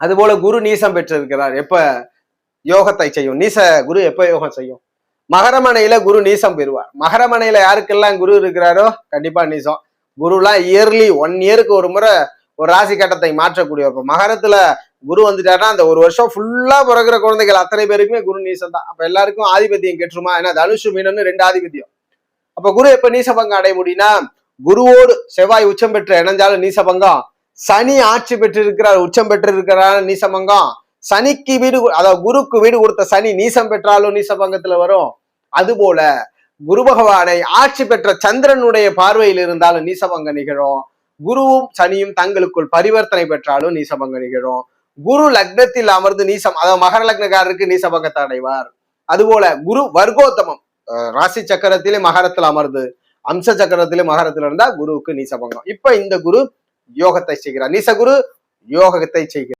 அதுபோல குரு நீசம் பெற்றிருக்கிறார். எப்ப யோகத்தை செய்யும்? நீச குரு எப்ப யோகம் செய்யும்? மகரமனையில குரு நீசம் பெறுவார். மகரமனையில யாருக்கெல்லாம் குரு இருக்கிறாரோ கண்டிப்பா நீசம். குருலாம் இயர்லி ஒன் இயருக்கு ஒரு முறை ஒரு ராசி கட்டத்தை மாற்றக்கூடிய இப்போ மகரத்துல குரு வந்துட்டாருன்னா அந்த ஒரு வருஷம் ஃபுல்லா பிறகுற குழந்தைகள் அத்தனை பேருக்குமே குரு நீசம் தான். அப்ப எல்லாருக்கும் ஆதிபத்தியம் கெட்டுருமா? ஏன்னா தனுஷு மீனன்னு ரெண்டு ஆதிபத்தியம். அப்ப குரு எப்ப நீசபங்கம் அடைய முடியும்னா குருவோடு செவ்வாய் உச்சம் பெற்று இணைஞ்சாலும் நீசபங்கம் சனி ஆட்சி பெற்று இருக்கிறார் உச்சம் பெற்று நீசமங்கம் சனிக்கு வீடு அதாவது குருக்கு வீடு கொடுத்த சனி நீசம் பெற்றாலும் நீசபங்கத்துல வரும். அதுபோல குரு பகவானை ஆட்சி பெற்ற சந்திரனுடைய பார்வையில் இருந்தாலும் நீசபங்கம் நிகழும். குருவும் சனியும் தங்களுக்குள் பரிவர்த்தனை பெற்றாலும் நீசபங்கம் நிகழும். குரு லக்னத்தில் அமர்ந்து நீசம் அதாவது மகர லக்னக்காரருக்கு நீசபங்கத்தை அடைவார். அதுபோல குரு வர்க்கோத்தமம் அஹ் ராசி சக்கரத்திலே மகரத்தில் அமர்ந்து அம்ச சக்கரத்திலே மகரத்தில் இருந்தா குருவுக்கு நீசபங்கம். இப்ப இந்த குரு யோகத்தை செய்கிறார். நீசகுரு யோகத்தை செய்கிறார்.